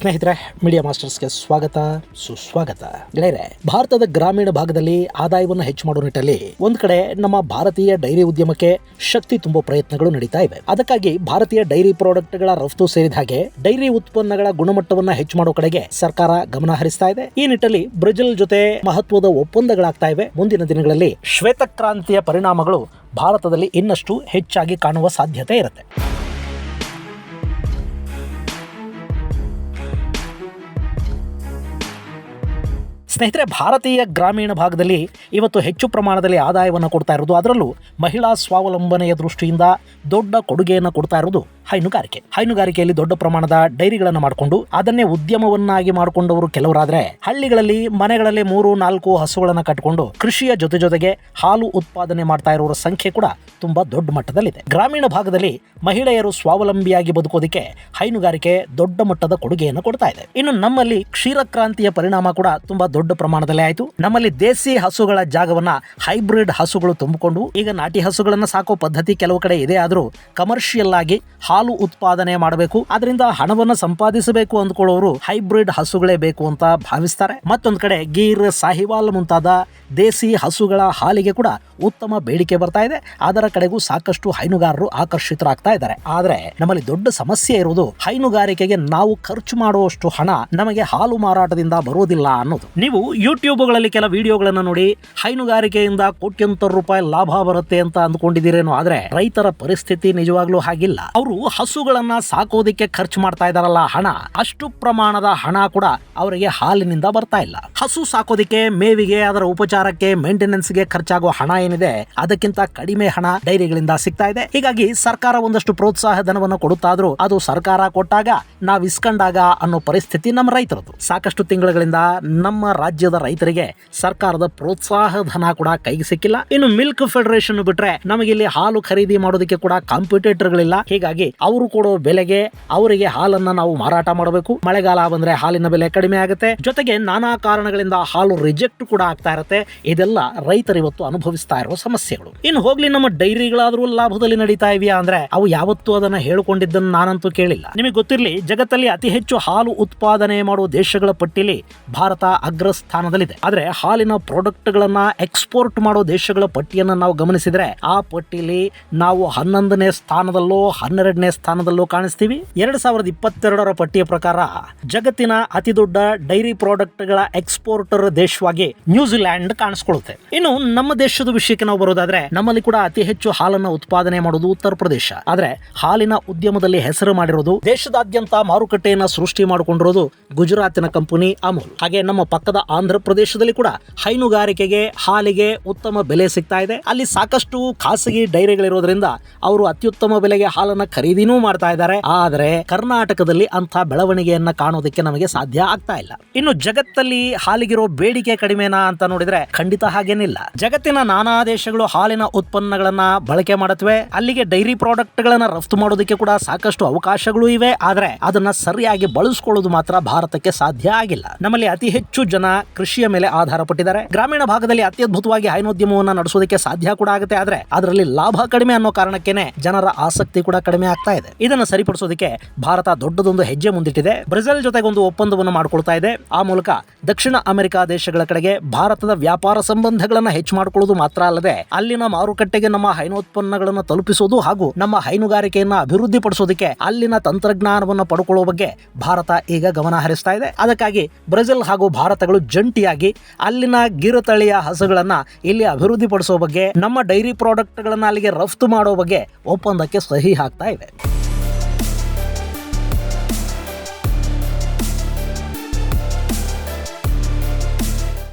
ಸ್ನೇಹಿತರೆ ಮೀಡಿಯಾ ಮಾಸ್ಟರ್ಸ್ಗೆ ಸ್ವಾಗತ, ಸುಸ್ವಾಗತ. ಗೆಳೆಯರೆ ಭಾರತದ ಗ್ರಾಮೀಣ ಭಾಗದಲ್ಲಿ ಆದಾಯವನ್ನು ಹೆಚ್ಚು ಮಾಡುವ ನಿಟ್ಟಲ್ಲಿ ಒಂದ್ ಕಡೆ ನಮ್ಮ ಭಾರತೀಯ ಡೈರಿ ಉದ್ಯಮಕ್ಕೆ ಶಕ್ತಿ ತುಂಬುವ ಪ್ರಯತ್ನಗಳು ನಡೀತಾ ಇವೆ. ಅದಕ್ಕಾಗಿ ಭಾರತೀಯ ಡೈರಿ ಪ್ರಾಡಕ್ಟ್ಗಳ ರಫ್ತು ಸೇರಿದ ಹಾಗೆ ಡೈರಿ ಉತ್ಪನ್ನಗಳ ಗುಣಮಟ್ಟವನ್ನು ಹೆಚ್ಚು ಮಾಡುವ ಕಡೆಗೆ ಸರ್ಕಾರ ಗಮನ ಹರಿಸ್ತಾ ಇದೆ. ಈ ನಿಟ್ಟಲ್ಲಿ ಬ್ರೆಜಿಲ್ ಜೊತೆ ಮಹತ್ವದ ಒಪ್ಪಂದಗಳಾಗ್ತಾ ಇವೆ. ಮುಂದಿನ ದಿನಗಳಲ್ಲಿ ಶ್ವೇತಕ್ರಾಂತಿಯ ಪರಿಣಾಮಗಳು ಭಾರತದಲ್ಲಿ ಇನ್ನಷ್ಟು ಹೆಚ್ಚಾಗಿ ಕಾಣುವ ಸಾಧ್ಯತೆ ಇರುತ್ತೆ. ಸ್ನೇಹಿತರೆ, ಭಾರತೀಯ ಗ್ರಾಮೀಣ ಭಾಗದಲ್ಲಿ ಇವತ್ತು ಹೆಚ್ಚು ಪ್ರಮಾಣದಲ್ಲಿ ಆದಾಯವನ್ನು ಕೊಡ್ತಾ ಇರೋದು, ಅದರಲ್ಲೂ ಮಹಿಳಾ ಸ್ವಾವಲಂಬನೆಯ ದೃಷ್ಟಿಯಿಂದ ದೊಡ್ಡ ಕೊಡುಗೆಯನ್ನು ಕೊಡ್ತಾ ಇರೋದು. ಹೈನುಗಾರಿಕೆ. ಹೈನುಗಾರಿಕೆಯಲ್ಲಿ ದೊಡ್ಡ ಪ್ರಮಾಣದ ಡೈರಿಗಳನ್ನು ಮಾಡಿಕೊಂಡು ಅದನ್ನೇ ಉದ್ಯಮವನ್ನಾಗಿ ಮಾಡಿಕೊಂಡವರು ಕೆಲವರಾದ್ರೆ ಹಳ್ಳಿಗಳಲ್ಲಿ ಮನೆಗಳಲ್ಲಿ ಮೂರು, ನಾಲ್ಕು ಹಸುಗಳನ್ನು ಕಟ್ಟಿಕೊಂಡು ಕೃಷಿಯ ಜೊತೆ ಜೊತೆಗೆ ಹಾಲು ಉತ್ಪಾದನೆ ಮಾಡ್ತಾ ಇರುವವರ ಸಂಖ್ಯೆ ಕೂಡ ತುಂಬಾ ದೊಡ್ಡ ಮಟ್ಟದಲ್ಲಿದೆ. ಗ್ರಾಮೀಣ ಭಾಗದಲ್ಲಿ ಮಹಿಳೆಯರು ಸ್ವಾವಲಂಬಿಯಾಗಿ ಬದುಕೋದಕ್ಕೆ ಹೈನುಗಾರಿಕೆ ದೊಡ್ಡ ಮಟ್ಟದ ಕೊಡುಗೆಯನ್ನು ಕೊಡ್ತಾ ಇದೆ. ಇನ್ನು ನಮ್ಮಲ್ಲಿ ಕ್ಷೀರಕ್ರಾಂತಿಯ ಪರಿಣಾಮ ಕೂಡ ತುಂಬಾ ದೊಡ್ಡ ಪ್ರಮಾಣದಲ್ಲಿ ಆಯಿತು. ನಮ್ಮಲ್ಲಿ ದೇಸಿ ಹಸುಗಳ ಜಾಗವನ್ನ ಹೈಬ್ರಿಡ್ ಹಸುಗಳು ತುಂಬಿಕೊಂಡು ಈಗ ನಾಟಿ ಹಸುಗಳನ್ನು ಸಾಕೋ ಪದ್ಧತಿ ಕೆಲವು ಕಡೆ ಇದೆ. ಆದರೂ ಕಮರ್ಷಿಯಲ್ ಆಗಿ ಹಾಲು ಉತ್ಪಾದನೆ ಮಾಡಬೇಕು. ಅದರಿಂದ ಹಣವನ್ನು ಸಂಪಾದಿಸಬೇಕು ಅಂದ್ಕೊಳ್ಳೋರು ಹೈಬ್ರಿಡ್ ಹಸುಗಳೇ ಬೇಕು ಅಂತ ಭಾವಿಸ್ತಾರೆ. ಮತ್ತೊಂದು ಕಡೆ ಗೀರ್ ಸಾಹಿವಾಲ್ ಮುಂತಾದ ದೇಸಿ ಹಸುಗಳ ಹಾಲಿಗೆ ಕೂಡ ಉತ್ತಮ ಬೇಡಿಕೆ ಬರ್ತಾ ಇದೆ. ಅದರ ಕಡೆಗೂ ಸಾಕಷ್ಟು ಹೈನುಗಾರರು ಆಕರ್ಷಿತರಾಗ್ತಾ ಇದ್ದಾರೆ. ಆದ್ರೆ ನಮ್ಮಲ್ಲಿ ದೊಡ್ಡ ಸಮಸ್ಯೆ ಇರುವುದು ಹೈನುಗಾರಿಕೆಗೆ ನಾವು ಖರ್ಚು ಮಾಡುವಷ್ಟು ಹಣ ನಮಗೆ ಹಾಲು ಮಾರಾಟದಿಂದ ಬರೋದಿಲ್ಲ ಅನ್ನೋದು. ನೀವು ಯೂಟ್ಯೂಬ್ಗಳಲ್ಲಿ ಕೆಲ ವಿಡಿಯೋಗಳನ್ನು ನೋಡಿ ಹೈನುಗಾರಿಕೆಯಿಂದ ಕೋಟ್ಯಂತರ ರೂಪಾಯಿ ಲಾಭ ಬರುತ್ತೆ ಅಂತ ಅಂದ್ಕೊಂಡಿದ್ದೀರೇನೋ, ಆದ್ರೆ ರೈತರ ಪರಿಸ್ಥಿತಿ ನಿಜವಾಗ್ಲೂ ಹಾಗಿಲ್ಲ. ಅವರು ಹಸುಗಳನ್ನ ಸಾಕೋದಿಕ್ಕೆ ಖರ್ಚು ಮಾಡ್ತಾ ಇದಾರಲ್ಲ ಹಣ, ಅಷ್ಟು ಪ್ರಮಾಣದ ಹಣ ಕೂಡ ಅವರಿಗೆ ಹಾಲಿನಿಂದ ಬರ್ತಾ ಇಲ್ಲ. ಹಸು ಸಾಕೋದಿಕ್ಕೆ, ಮೇವಿಗೆ, ಅದರ ಉಪಚಾರಕ್ಕೆ ಮೇಂಟೆನೆನ್ಸ್ಗೆ ಖರ್ಚಾಗುವ ಹಣ ಏನಿದೆ, ಅದಕ್ಕಿಂತ ಕಡಿಮೆ ಹಣ ಡೈರಿಗಳಿಂದ ಸಿಗ್ತಾ ಇದೆ. ಹೀಗಾಗಿ ಸರ್ಕಾರ ಒಂದಷ್ಟು ಪ್ರೋತ್ಸಾಹ ಧನವನ್ನು ಕೊಡುತ್ತಾದ್ರೂ ಅದು ಸರ್ಕಾರ ಕೊಟ್ಟಾಗ ನಾವು ಇಸ್ಕೊಂಡಾಗ ಅನ್ನೋ ಪರಿಸ್ಥಿತಿ ನಮ್ಮ ರೈತರದು. ಸಾಕಷ್ಟು ತಿಂಗಳುಗಳಿಂದ ನಮ್ಮ ರಾಜ್ಯದ ರೈತರಿಗೆ ಸರ್ಕಾರದ ಪ್ರೋತ್ಸಾಹ ಧನ ಕೂಡ ಕೈಗೆ ಸಿಕ್ಕಿಲ್ಲ. ಇನ್ನು ಮಿಲ್ಕ್ ಫೆಡರೇಷನ್ ಬಿಟ್ರೆ ನಮಗೆ ಇಲ್ಲಿ ಹಾಲು ಖರೀದಿ ಮಾಡೋದಕ್ಕೆ ಕೂಡ ಕಾಂಪಿಟೇಟರ್ಗಳಿಲ್ಲ. ಹೀಗಾಗಿ ಅವರು ಕೊಡೋ ಬೆಲೆಗೆ ಅವರಿಗೆ ಹಾಲನ್ನ ನಾವು ಮಾರಾಟ ಮಾಡಬೇಕು. ಮಳೆಗಾಲ ಬಂದ್ರೆ ಹಾಲಿನ ಬೆಲೆ ಕಡಿಮೆ ಆಗುತ್ತೆ. ಜೊತೆಗೆ ನಾನಾ ಕಾರಣಗಳಿಂದ ಹಾಲು ರಿಜೆಕ್ಟ್ ಕೂಡ ಆಗ್ತಾ ಇರುತ್ತೆ. ಇದೆಲ್ಲ ರೈತರು ಇವತ್ತು ಅನುಭವಿಸ್ತಾ ಇರುವ ಸಮಸ್ಯೆಗಳು. ಇನ್ನು ಹೋಗ್ಲಿ, ನಮ್ಮ ಡೈರಿಗಳಾದ್ರೂ ಲಾಭದಲ್ಲಿ ನಡೀತಾ ಇವ್ಯಾ ಅಂದ್ರೆ ಅವು ಯಾವತ್ತೂ ಅದನ್ನ ಹೇಳಿಕೊಂಡಿದ್ದನ್ನು ನಾನಂತೂ ಕೇಳಿಲ್ಲ. ನಿಮಗೆ ಗೊತ್ತಿರಲಿ, ಜಗತ್ತಲ್ಲಿ ಅತಿ ಹೆಚ್ಚು ಹಾಲು ಉತ್ಪಾದನೆ ಮಾಡುವ ದೇಶಗಳ ಪಟ್ಟಿಲಿ ಭಾರತ ಅಗ್ರ ಸ್ಥಾನದಲ್ಲಿದೆ ಆದ್ರೆ ಹಾಲಿನ ಪ್ರಾಡಕ್ಟ್ಗಳನ್ನ ಎಕ್ಸ್ಪೋರ್ಟ್ ಮಾಡೋ ದೇಶಗಳ ಪಟ್ಟಿಯನ್ನು ನಾವು ಗಮನಿಸಿದ್ರೆ ಆ ಪಟ್ಟಿಲಿ ನಾವು ಹನ್ನೊಂದನೇ ಸ್ಥಾನದಲ್ಲೋ, ಹನ್ನೆರಡನೇ ಸ್ಥಾನದಲ್ಲೋ ಕಾಣಿಸ್ತೀವಿ. ಎರಡ್ ಸಾವಿರದ ಇಪ್ಪತ್ತೆರಡರ ಪಟ್ಟಿಯ ಪ್ರಕಾರ ಜಗತ್ತಿನ ಅತಿ ದೊಡ್ಡ ಡೈರಿ ಪ್ರಾಡಕ್ಟ್ಗಳ ಎಕ್ಸ್ಪೋರ್ಟರ್ ದೇಶವಾಗಿ ನ್ಯೂಜಿಲ್ಯಾಂಡ್ ಕಾಣಿಸ್ಕೊಳ್ಳುತ್ತೆ. ಇನ್ನು ನಮ್ಮ ದೇಶದ ವಿಷಯಕ್ಕೆ ನಾವು ಬರೋದಾದ್ರೆ ನಮ್ಮಲ್ಲಿ ಕೂಡ ಅತಿ ಹೆಚ್ಚು ಹಾಲನ್ನ ಉತ್ಪಾದನೆ ಮಾಡೋದು ಉತ್ತರ ಪ್ರದೇಶ. ಆದ್ರೆ ಹಾಲಿನ ಉದ್ಯಮದಲ್ಲಿ ಹೆಸರು ಮಾಡಿರೋದು ದೇಶದಾದ್ಯಂತ ಮಾರುಕಟ್ಟೆಯನ್ನ ಸೃಷ್ಟಿ ಮಾಡಿಕೊಂಡಿರೋದು ಗುಜರಾತಿನ ಕಂಪನಿ ಅಮೂಲ್. ಹಾಗೆ ನಮ್ಮ ಪಕ್ಕದ ಆಂಧ್ರ ಪ್ರದೇಶದಲ್ಲಿ ಕೂಡ ಹೈನುಗಾರಿಕೆಗೆ, ಹಾಲಿಗೆ ಉತ್ತಮ ಬೆಲೆ ಸಿಗ್ತಾ ಇದೆ. ಅಲ್ಲಿ ಸಾಕಷ್ಟು ಖಾಸಗಿ ಡೈರಿಗಳಿರೋದ್ರಿಂದ ಅವರು ಅತ್ಯುತ್ತಮ ಬೆಲೆಗೆ ಹಾಲನ್ನ ಖರೀದಿನೂ ಮಾಡ್ತಾ ಇದ್ದಾರೆ. ಆದರೆ ಕರ್ನಾಟಕದಲ್ಲಿ ಅಂತ ಬೆಳವಣಿಗೆಯನ್ನ ಕಾಣೋದಕ್ಕೆ ನಮಗೆ ಸಾಧ್ಯ ಆಗ್ತಾ ಇಲ್ಲ. ಇನ್ನು ಜಗತ್ತಲ್ಲಿ ಹಾಲಿಗಿರೋ ಬೇಡಿಕೆ ಕಡಿಮೆನಾ ಅಂತ ನೋಡಿದ್ರೆ ಖಂಡಿತ ಹಾಗೇನಿಲ್ಲ. ಜಗತ್ತಿನ ನಾನಾ ದೇಶಗಳು ಹಾಲಿನ ಉತ್ಪನ್ನಗಳನ್ನ ಬಳಕೆ ಮಾಡುತ್ತವೆ. ಅಲ್ಲಿಗೆ ಡೈರಿ ಪ್ರಾಡಕ್ಟ್ ಗಳನ್ನ ರಫ್ತು ಮಾಡೋದಕ್ಕೆ ಕೂಡ ಸಾಕಷ್ಟು ಅವಕಾಶಗಳು ಇವೆ. ಆದರೆ ಅದನ್ನ ಸರಿಯಾಗಿ ಬಳಸ್ಕೊಳ್ಳೋದು ಮಾತ್ರ ಭಾರತಕ್ಕೆ ಸಾಧ್ಯ ಆಗಿಲ್ಲ. ನಮ್ಮಲ್ಲಿ ಅತಿ ಹೆಚ್ಚು ಜನ ಕೃಷಿಯ ಮೇಲೆ ಆಧಾರ ಪಟ್ಟಿದ್ದಾರೆ. ಗ್ರಾಮೀಣ ಭಾಗದಲ್ಲಿ ಅತ್ಯದ್ಭುತವಾಗಿ ಹೈನೋದ್ಯಮವನ್ನು ನಡೆಸೋದಕ್ಕೆ ಸಾಧ್ಯ ಕೂಡ ಆಗುತ್ತೆ. ಆದ್ರೆ ಅದರಲ್ಲಿ ಲಾಭ ಕಡಿಮೆ ಅನ್ನೋ ಕಾರಣಕ್ಕೇನೆ ಜನರ ಆಸಕ್ತಿ ಕೂಡ ಕಡಿಮೆ ಆಗ್ತಾ ಇದೆ. ಇದನ್ನು ಸರಿಪಡಿಸೋದಕ್ಕೆ ಭಾರತ ದೊಡ್ಡದೊಂದು ಹೆಜ್ಜೆ ಮುಂದಿಟ್ಟಿದೆ. ಬ್ರೆಜಿಲ್ ಜೊತೆಗೊಂದು ಒಪ್ಪಂದವನ್ನು ಮಾಡಿಕೊಳ್ತಾ ಇದೆ. ಆ ಮೂಲಕ ದಕ್ಷಿಣ ಅಮೆರಿಕ ದೇಶಗಳ ಕಡೆಗೆ ಭಾರತದ ವ್ಯಾಪಾರ ಸಂಬಂಧಗಳನ್ನು ಹೆಚ್ಚು ಮಾಡಿಕೊಳ್ಳೋದು ಮಾತ್ರ ಅಲ್ಲದೆ, ಅಲ್ಲಿನ ಮಾರುಕಟ್ಟೆಗೆ ನಮ್ಮ ಹೈನೋತ್ಪನ್ನಗಳನ್ನು ತಲುಪಿಸೋದು ಹಾಗೂ ನಮ್ಮ ಹೈನುಗಾರಿಕೆಯನ್ನು ಅಭಿವೃದ್ಧಿ ಪಡಿಸೋದಕ್ಕೆ ಅಲ್ಲಿನ ತಂತ್ರಜ್ಞಾನವನ್ನು ಪಡ್ಕೊಳ್ಳುವ ಬಗ್ಗೆ ಭಾರತ ಈಗ ಗಮನ ಹರಿಸ್ತಾ ಇದೆ. ಅದಕ್ಕಾಗಿ ಬ್ರೆಜಿಲ್ ಹಾಗೂ ಭಾರತಗಳು ಜಂಟಿಯಾಗಿ ಅಲ್ಲಿನ ಗಿರುತಳಿಯ ಹಸುಗಳನ್ನ ಇಲ್ಲಿ ಅಭಿವೃದ್ಧಿಪಡಿಸೋ ಬಗ್ಗೆ, ನಮ್ಮ ಡೈರಿ ಪ್ರಾಡಕ್ಟ್ಗಳನ್ನು ಅಲ್ಲಿಗೆ ರಫ್ತು ಮಾಡೋ ಬಗ್ಗೆ ಒಪ್ಪಂದಕ್ಕೆ ಸಹಿ ಹಾಕ್ತಾ ಇವೆ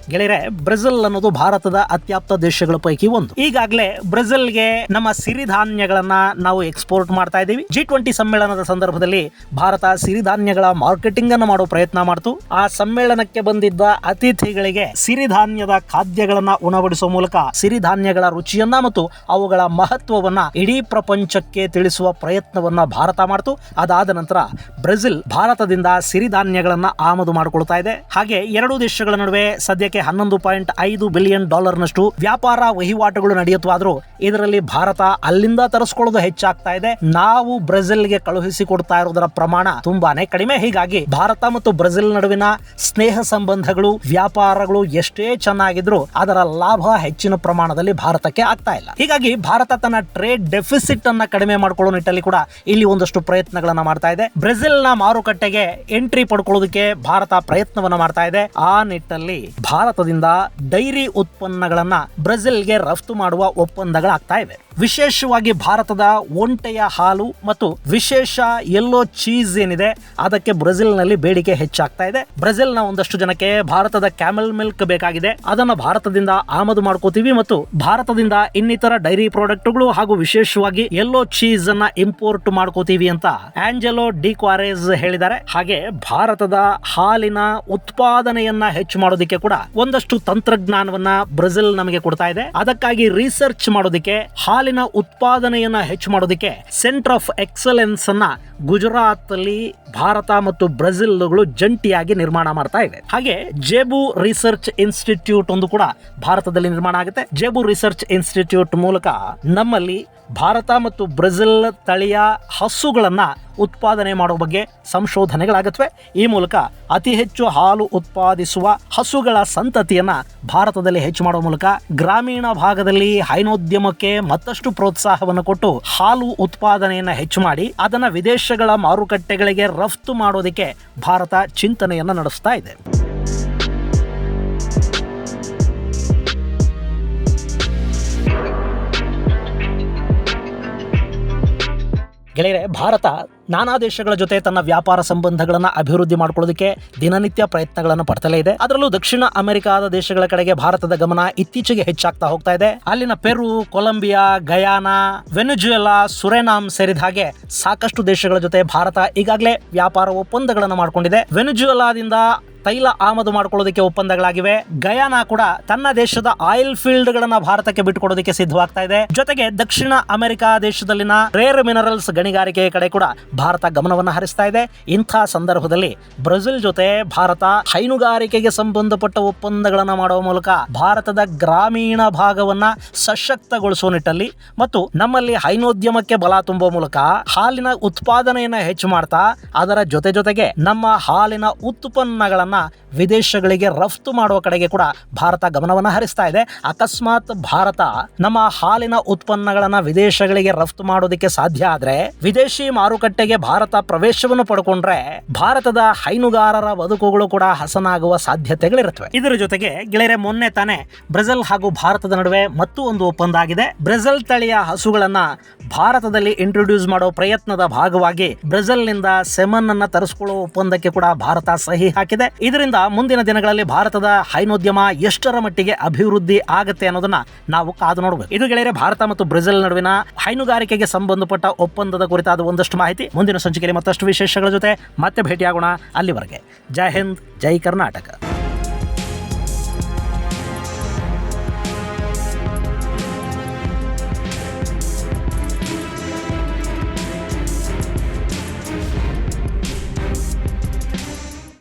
ಗೆಳೆಯರೆ, ಬ್ರೆಜಿಲ್ ಅನ್ನೋದು ಭಾರತದ ಅತ್ಯಾಪ್ತ ದೇಶಗಳ ಪೈಕಿ ಒಂದು. ಈಗಾಗಲೇ ಬ್ರೆಜಿಲ್ಗೆ ನಮ್ಮ ಸಿರಿಧಾನ್ಯಗಳನ್ನ ನಾವು ಎಕ್ಸ್ಪೋರ್ಟ್ ಮಾಡ್ತಾ ಇದ್ದೀವಿ. ಜಿ ಟ್ವೆಂಟಿ ಸಮ್ಮೇಳನದ ಸಂದರ್ಭದಲ್ಲಿ ಭಾರತ ಸಿರಿಧಾನ್ಯಗಳ ಮಾರ್ಕೆಟಿಂಗ್ ಅನ್ನು ಮಾಡೋ ಪ್ರಯತ್ನ ಮಾಡ್ತು. ಆ ಸಮ್ಮೇಳನಕ್ಕೆ ಬಂದಿದ್ದ ಅತಿಥಿಗಳಿಗೆ ಸಿರಿಧಾನ್ಯದ ಖಾದ್ಯಗಳನ್ನ ಉಣಬಡಿಸುವ ಮೂಲಕ ಸಿರಿಧಾನ್ಯಗಳ ರುಚಿಯನ್ನ ಮತ್ತು ಅವುಗಳ ಮಹತ್ವವನ್ನ ಇಡೀ ಪ್ರಪಂಚಕ್ಕೆ ತಿಳಿಸುವ ಪ್ರಯತ್ನವನ್ನ ಭಾರತ ಮಾಡ್ತು. ಅದಾದ ನಂತರ ಬ್ರೆಜಿಲ್ ಭಾರತದಿಂದ ಸಿರಿಧಾನ್ಯಗಳನ್ನ ಆಮದು ಮಾಡಿಕೊಳ್ತಾ ಇದೆ. ಹಾಗೆ ಎರಡೂ ದೇಶಗಳ ನಡುವೆ ಸದ್ಯಕ್ಕೆ ವರ್ಷಕ್ಕೆ ಹನ್ನೊಂದು ಪಾಯಿಂಟ್ ಐದು ಬಿಲಿಯನ್ ಡಾಲರ್ನಷ್ಟು ವ್ಯಾಪಾರ ವಹಿವಾಟುಗಳು ನಡೆಯುತ್ತಾದ್ರೂ ಇದರಲ್ಲಿ ಭಾರತ ಅಲ್ಲಿಂದ ತರಿಸ್ಕೊಳ್ಳೋದು ಹೆಚ್ಚಾಗ್ತಾ ಇದೆ. ನಾವು ಬ್ರೆಜಿಲ್ಗೆ ಕಳುಹಿಸಿ ಕೊಡ್ತಾ ಇರೋದರ ಪ್ರಮಾಣ ತುಂಬಾನೇ ಕಡಿಮೆ. ಹೀಗಾಗಿ ಭಾರತ ಮತ್ತು ಬ್ರೆಜಿಲ್ ನಡುವಿನ ಸ್ನೇಹ ಸಂಬಂಧಗಳು, ವ್ಯಾಪಾರಗಳು ಎಷ್ಟೇ ಚೆನ್ನಾಗಿದ್ರು ಅದರ ಲಾಭ ಹೆಚ್ಚಿನ ಪ್ರಮಾಣದಲ್ಲಿ ಭಾರತಕ್ಕೆ ಆಗ್ತಾ ಇಲ್ಲ. ಹೀಗಾಗಿ ಭಾರತ ತನ್ನ ಟ್ರೇಡ್ ಡೆಫಿಸಿಟ್ ಅನ್ನ ಕಡಿಮೆ ಮಾಡ್ಕೊಳ್ಳೋ ನಿಟ್ಟಲ್ಲಿ ಕೂಡ ಇಲ್ಲಿ ಒಂದಷ್ಟು ಪ್ರಯತ್ನಗಳನ್ನ ಮಾಡ್ತಾ ಇದೆ. ಬ್ರೆಜಿಲ್ನ ಮಾರುಕಟ್ಟೆಗೆ ಎಂಟ್ರಿ ಪಡ್ಕೊಳ್ಳೋದಕ್ಕೆ ಭಾರತ ಪ್ರಯತ್ನವನ್ನ ಮಾಡ್ತಾ ಇದೆ. ಆ ನಿಟ್ಟಲ್ಲಿ ಭಾರತದಿಂದ ಡೈರಿ ಉತ್ಪನ್ನಗಳನ್ನು ಬ್ರೆಜಿಲ್ಗೆ ರಫ್ತು ಮಾಡುವ ಒಪ್ಪಂದಗಳಾಗ್ತಾ ಇವೆ. ವಿಶೇಷವಾಗಿ ಭಾರತದ ಒಂಟೆಯ ಹಾಲು ಮತ್ತು ವಿಶೇಷ ಎಲ್ಲೋ ಚೀಸ್ ಏನಿದೆ, ಅದಕ್ಕೆ ಬ್ರೆಜಿಲ್ನಲ್ಲಿ ಬೇಡಿಕೆ ಹೆಚ್ಚಾಗ್ತಾ ಇದೆ. ಬ್ರೆಜಿಲ್ನ ಒಂದಷ್ಟು ಜನಕ್ಕೆ ಭಾರತದ ಕ್ಯಾಮೆಲ್ ಮಿಲ್ಕ್ ಬೇಕಾಗಿದೆ. ಅದನ್ನು ಭಾರತದಿಂದ ಆಮದು ಮಾಡ್ಕೋತೀವಿ ಮತ್ತು ಭಾರತದಿಂದ ಇನ್ನಿತರ ಡೈರಿ ಪ್ರಾಡಕ್ಟ್ಗಳು ಹಾಗೂ ವಿಶೇಷವಾಗಿ ಎಲ್ಲೋ ಚೀಸ್ ಅನ್ನ ಇಂಪೋರ್ಟ್ ಮಾಡ್ಕೋತೀವಿ ಅಂತ ಆಂಜೆಲೋ ಡಿ ಕ್ವಾರೇಸ್ ಹೇಳಿದ್ದಾರೆ. ಹಾಗೆ ಭಾರತದ ಹಾಲಿನ ಉತ್ಪಾದನೆಯನ್ನ ಹೆಚ್ಚು ಮಾಡೋದಕ್ಕೆ ಕೂಡ ಒಂದಷ್ಟು ತಂತ್ರಜ್ಞಾನವನ್ನ ಬ್ರೆಜಿಲ್ ನಮಗೆ ಕೊಡ್ತಾ ಇದೆ. ಅದಕ್ಕಾಗಿ ರಿಸರ್ಚ್ ಮಾಡೋದಕ್ಕೆ ಹಾಲಿನ ಉತ್ಪಾದನೆಯನ್ನು ಹೆಚ್ಚು ಮಾಡೋದಕ್ಕೆ ಸೆಂಟರ್ ಆಫ್ ಎಕ್ಸಲೆನ್ಸ್ ಅನ್ನ ಗುಜರಾತ್ ಅಲ್ಲಿ ಭಾರತ ಮತ್ತು ಬ್ರೆಜಿಲ್ಗಳು ಜಂಟಿಯಾಗಿ ನಿರ್ಮಾಣ ಮಾಡ್ತಾ ಇವೆ ಹಾಗೆ ಜೇಬು ರಿಸರ್ಚ್ ಇನ್ಸ್ಟಿಟ್ಯೂಟ್ ಒಂದು ಕೂಡ ಭಾರತದಲ್ಲಿ ನಿರ್ಮಾಣ ಆಗುತ್ತೆ. ಜೇಬು ರಿಸರ್ಚ್ ಇನ್ಸ್ಟಿಟ್ಯೂಟ್ ಮೂಲಕ ನಮ್ಮಲ್ಲಿ ಭಾರತ ಮತ್ತು ಬ್ರೆಜಿಲ್ ತಳಿಯ ಹಸುಗಳನ್ನ ಉತ್ಪಾದನೆ ಮಾಡುವ ಬಗ್ಗೆ ಸಂಶೋಧನೆಗಳಾಗತ್ವೆ. ಈ ಮೂಲಕ ಅತಿ ಹೆಚ್ಚು ಹಾಲು ಉತ್ಪಾದಿಸುವ ಹಸುಗಳ ಸಂತತಿಯನ್ನ ಭಾರತದಲ್ಲಿ ಹೆಚ್ಚು ಮಾಡುವ ಮೂಲಕ ಗ್ರಾಮೀಣ ಭಾಗದಲ್ಲಿ ಹೈನೋದ್ಯಮಕ್ಕೆ ಮತ್ತಷ್ಟು ಪ್ರೋತ್ಸಾಹವನ್ನು ಕೊಟ್ಟು ಹಾಲು ಉತ್ಪಾದನೆಯನ್ನ ಹೆಚ್ಚು ಮಾಡಿ, ಅದನ್ನ ವಿದೇಶಗಳ ಮಾರುಕಟ್ಟೆಗಳಿಗೆ ರಫ್ತು ಮಾಡೋದಕ್ಕೆ ಭಾರತ ಚಿಂತನೆಯನ್ನ ನಡೆಸ್ತಾ ಇದೆ. ಗೆಳೆಯರೆ, ಭಾರತ ನಾನಾ ದೇಶಗಳ ಜೊತೆ ತನ್ನ ವ್ಯಾಪಾರ ಸಂಬಂಧಗಳನ್ನು ಅಭಿವೃದ್ಧಿ ಮಾಡಿಕೊಳ್ಳೋದಕ್ಕೆ ದಿನನಿತ್ಯ ಪ್ರಯತ್ನಗಳನ್ನು ಪಡ್ತಲೇ ಇದೆ. ಅದರಲ್ಲೂ ದಕ್ಷಿಣ ಅಮೆರಿಕಾದ ದೇಶಗಳ ಕಡೆಗೆ ಭಾರತದ ಗಮನ ಇತ್ತೀಚೆಗೆ ಹೆಚ್ಚಾಗ್ತಾ ಹೋಗ್ತಾ ಇದೆ. ಅಲ್ಲಿನ ಪೆರು, ಕೊಲಂಬಿಯಾ, ಗಯಾನಾ, ವೆನುಜುಯೆಲಾ, ಸುರೆನಾಮ್ ಸೇರಿದ ಹಾಗೆ ಸಾಕಷ್ಟು ದೇಶಗಳ ಜೊತೆ ಭಾರತ ಈಗಾಗಲೇ ವ್ಯಾಪಾರ ಒಪ್ಪಂದಗಳನ್ನು ಮಾಡಿಕೊಂಡಿದೆ. ವೆನುಜುಯೆಲಾದಿಂದ ತೈಲ ಆಮದು ಮಾಡಿಕೊಳ್ಳೋದಕ್ಕೆ ಒಪ್ಪಂದಗಳಾಗಿವೆ. ಗಯಾನಾ ಕೂಡ ತನ್ನ ದೇಶದ ಆಯಿಲ್ ಫೀಲ್ಡ್ ಗಳನ್ನ ಭಾರತಕ್ಕೆ ಬಿಟ್ಟುಕೊಡೋದಕ್ಕೆ ಸಿದ್ಧವಾಗ್ತಾ ಇದೆ. ಜೊತೆಗೆ ದಕ್ಷಿಣ ಅಮೆರಿಕ ದೇಶದಲ್ಲಿನ ರೇರ್ ಮಿನರಲ್ಸ್ ಗಣಿಗಾರಿಕೆ ಕಡೆ ಕೂಡ ಭಾರತ ಗಮನವನ್ನು ಹರಿಸ್ತಾ ಇದೆ. ಇಂಥ ಸಂದರ್ಭದಲ್ಲಿ ಬ್ರೆಜಿಲ್ ಜೊತೆ ಭಾರತ ಹೈನುಗಾರಿಕೆಗೆ ಸಂಬಂಧಪಟ್ಟ ಒಪ್ಪಂದಗಳನ್ನು ಮಾಡುವ ಮೂಲಕ ಭಾರತದ ಗ್ರಾಮೀಣ ಭಾಗವನ್ನ ಸಶಕ್ತಗೊಳಿಸುವ ನಿಟ್ಟಲ್ಲಿ ಮತ್ತು ನಮ್ಮಲ್ಲಿ ಹೈನೋದ್ಯಮಕ್ಕೆ ಬಲ ತುಂಬುವ ಮೂಲಕ ಹಾಲಿನ ಉತ್ಪಾದನೆಯನ್ನು ಹೆಚ್ಚು ಮಾಡ್ತಾ, ಅದರ ಜೊತೆ ಜೊತೆಗೆ ನಮ್ಮ ಹಾಲಿನ ಉತ್ಪನ್ನಗಳನ್ನ ವಿದೇಶಗಳಿಗೆ ರಫ್ತು ಮಾಡುವ ಕಡೆಗೆ ಕೂಡ ಭಾರತ ಗಮನವನ್ನು ಹರಿಸ್ತಾ ಇದೆ. ಅಕಸ್ಮಾತ್ ಭಾರತ ನಮ್ಮ ಹಾಲಿನ ಉತ್ಪನ್ನಗಳನ್ನು ವಿದೇಶಗಳಿಗೆ ರಫ್ತು ಮಾಡೋದಕ್ಕೆ ಸಾಧ್ಯ ಆದರೆ, ವಿದೇಶಿ ಮಾರುಕಟ್ಟೆಗೆ ಭಾರತ ಪ್ರವೇಶವನ್ನು ಪಡ್ಕೊಂಡ್ರೆ ಭಾರತದ ಹೈನುಗಾರರ ಬದುಕುಗಳು ಕೂಡ ಹಸನಾಗುವ ಸಾಧ್ಯತೆಗಳಿರುತ್ತವೆ. ಇದರ ಜೊತೆಗೆ ಗೆಳೆಯರೆ, ಮೊನ್ನೆ ತಾನೇ ಬ್ರೆಜಿಲ್ ಹಾಗೂ ಭಾರತದ ನಡುವೆ ಮತ್ತೂ ಒಂದು ಒಪ್ಪಂದ ಆಗಿದೆ. ಬ್ರೆಜಿಲ್ ತಳಿಯ ಹಸುಗಳನ್ನ ಭಾರತದಲ್ಲಿ ಇಂಟ್ರೊಡ್ಯೂಸ್ ಮಾಡೋ ಪ್ರಯತ್ನದ ಭಾಗವಾಗಿ ಬ್ರೆಜಿಲ್ನಿಂದ ಸೆಮನ್ ಅನ್ನ ತರಿಸಿಕೊಳ್ಳುವ ಒಪ್ಪಂದಕ್ಕೆ ಕೂಡ ಭಾರತ ಸಹಿ ಹಾಕಿದೆ. ಇದರಿಂದ ಮುಂದಿನ ದಿನಗಳಲ್ಲಿ ಭಾರತದ ಹೈನೋದ್ಯಮ ಎಷ್ಟರ ಮಟ್ಟಿಗೆ ಅಭಿವೃದ್ಧಿ ಆಗುತ್ತೆ ಅನ್ನೋದನ್ನ ನಾವು ಕಾದು ನೋಡಬೇಕು. ಇದು ಗೆಳೆಯರೆ, ಭಾರತ ಮತ್ತು ಬ್ರೆಜಿಲ್ ನಡುವಿನ ಹೈನುಗಾರಿಕೆಗೆ ಸಂಬಂಧಪಟ್ಟ ಒಪ್ಪಂದದ ಕುರಿತಾದ ಒಂದಷ್ಟು ಮಾಹಿತಿ ಮುಂದಿನ ಸಂಚಿಕೆಯಲ್ಲಿ ಮತ್ತಷ್ಟು ವಿಶೇಷಗಳ ಜೊತೆ ಮತ್ತೆ ಭೇಟಿಯಾಗೋಣ ಅಲ್ಲಿವರೆಗೆ. ಜೈ ಹಿಂದ್, ಜೈ ಕರ್ನಾಟಕ.